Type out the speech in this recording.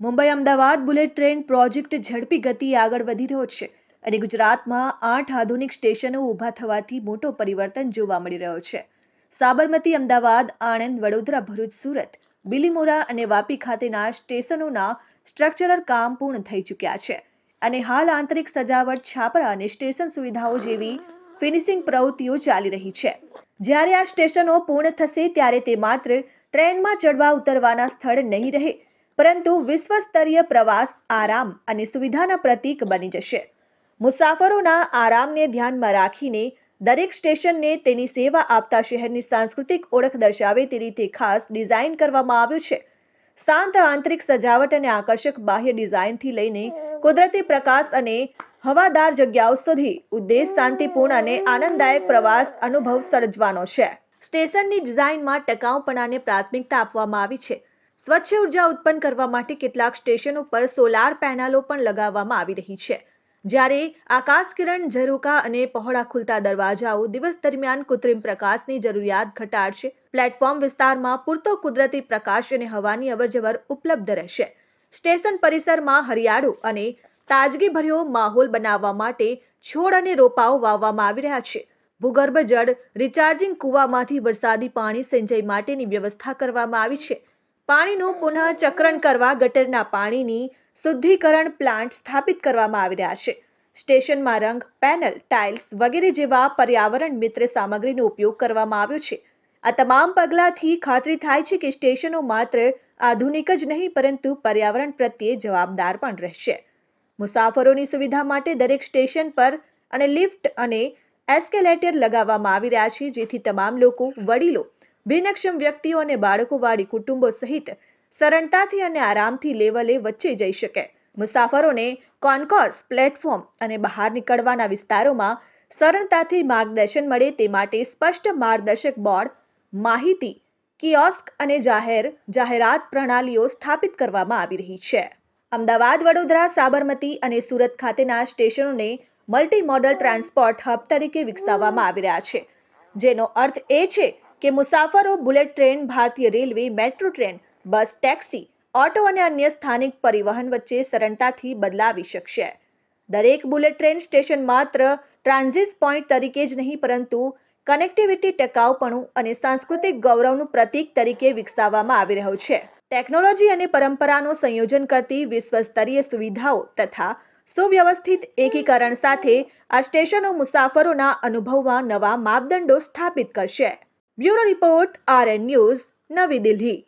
Mumbai Ahmedabad bullet train project ઝડપી ગતિએ આગળ વધી રહ્યો છે અને ગુજરાતમાં આઠ આધુનિક સ્ટેશનો ઊભા થવાથી મોટો પરિવર્તન જોવા મળી રહ્યો છે. સાબરમતી અમદાવાદ, આણંદ, વડોદરા, ભરૂચ, સુરત, બિલીમોરા અને વાપી ખાતેના સ્ટેશનોના સ્ટ્રક્ચરલ કામ પૂર્ણ થઈ ચૂક્યા છે અને હાલ આંતરિક સજાવટ, છાપરા અને સ્ટેશન સુવિધાઓ જેવી ફિનિશિંગ પ્રવૃત્તિઓ ચાલી રહી છે. જ્યારે આ સ્ટેશનો પૂર્ણ થશે ત્યારે તે માત્ર ટ્રેનમાં ચડવા ઉતરવાના સ્થળ નહીં રહે પરંતુ વિશ્વસ્તરીય પ્રવાસ આરામ અને સુવિધાના પ્રતીક બની જશે. મુસાફરોના આરામને ધ્યાનમાં રાખીને દરેક સ્ટેશનને તેની સેવા આપતા શહેરની સાંસ્કૃતિક ઓળખ દર્શાવે તે રીતે ખાસ ડિઝાઇન કરવામાં આવ્યું છે. શાંત આંતરિક સજાવટ અને આકર્ષક બાહ્ય ડિઝાઇનથી લઈને કુદરતી પ્રકાશ અને હવાદાર જગ્યાઓ સુધી ઉદ્દેશ શાંતિપૂર્ણ અને આનંદદાયક પ્રવાસ અનુભવ સર્જવાનો છે. સ્ટેશનની ડિઝાઇનમાં ટકાઉપણાને પ્રાથમિકતા આપવામાં આવી છે. સ્વચ્છ ઊર્જા ઉત્પન્ન કરવા માટે કેટલાક સ્ટેશનો પર સોલાર પેનલો પણ લગાવવામાં આવી રહી છે. જ્યારે આકાશ કિરણ, ઝરોકા અને પહોળા ખુલતા દરવાજાઓ દિવસ દરમિયાન કૃત્રિમ પ્રકાશની જરૂરિયાત ઘટાડશે. પ્લેટફોર્મ વિસ્તારમાં પૂરતો કુદરતી પ્રકાશ અને હવાની અવરજવર ઉપલબ્ધ રહેશે. સ્ટેશન પરિસરમાં હરિયાળો અને તાજગીભર્યો માહોલ બનાવવા માટે છોડ અને રોપાઓ વાવવામાં આવી રહ્યા છે. ભૂગર્ભ જળ, રિચાર્જિંગ કૂવામાંથી વરસાદી પાણી, સિંચાઈ માટેની વ્યવસ્થા કરવામાં આવી છે. પાણીનું પુનઃચક્રણ કરવા ગટરના પાણીની શુદ્ધિકરણ પ્લાન્ટ સ્થાપિત કરવામાં આવી રહ્યા છે. સ્ટેશનમાં રંગ, પેનલ, ટાઇલ્સ વગેરે જેવા પર્યાવરણ મિત્ર સામગ્રીનો ઉપયોગ કરવામાં આવ્યો છે. આ તમામ પગલાંથી ખાતરી થાય છે કે સ્ટેશનો માત્ર આધુનિક જ નહીં, પરંતુ પર્યાવરણ પ્રત્યે જવાબદાર પણ રહેશે. મુસાફરોની સુવિધા માટે દરેક સ્ટેશન પર અને લિફ્ટ અને એસ્કેલેટર લગાવવામાં આવી રહ્યા છે, જેથી તમામ લોકો, વડીલો ભિન્નક્ષમ વ્યક્તિઓ અને બાળકોવાળી કુટુંબો સહિત સરળતાથી અને આરામથી લેવલે વચ્ચે જઈ શકે. મુસાફરોને કોન્કોર્સ, પ્લેટફોર્મ અને બહાર નીકળવાના વિસ્તારોમાં સરળતાથી માર્ગદર્શન મળે તે માટે સ્પષ્ટ માર્ગદર્શક બોર્ડ, માહિતી, કિયોસ્ક અને જાહેર, જાહેરાત પ્રણાલીઓ સ્થાપિત કરવામાં આવી રહી છે. અમદાવાદ, વડોદરા, સાબરમતી અને સુરત ખાતેના સ્ટેશનોને મલ્ટી મોડલ ટ્રાન્સપોર્ટ હબ તરીકે વિકસાવવામાં આવી રહ્યા છે. જેનો અર્થ એ છે કે મુસાફરો બુલેટ ટ્રેન, ભારતીય railway, metro train, bus, taxi, auto અને અન્ય સ્થાનિક પરિવહન વચ્ચે સરળતાથી બદલાવી શકશે. દરેક બુલેટ ટ્રેન સ્ટેશન માત્ર ટ્રાન્ઝિટ પોઈન્ટ તરીકે જ નહીં, પરંતુ કનેક્ટિવિટી ટકાઉપણું અને સાંસ્કૃતિક ગૌરવનું પ્રતીક તરીકે વિકસાવવામાં આવી રહ્યું છે. ટેકનોલોજી અને પરંપરાનું સંયોજન કરતી વિશ્વસ્તરીય સુવિધાઓ તથા સુવ્યવસ્થિત એકીકરણ સાથે આ સ્ટેશનો મુસાફરોના અનુભવમાં નવા માપદંડો સ્થાપિત કરશે. Bureau report R N news Navi Delhi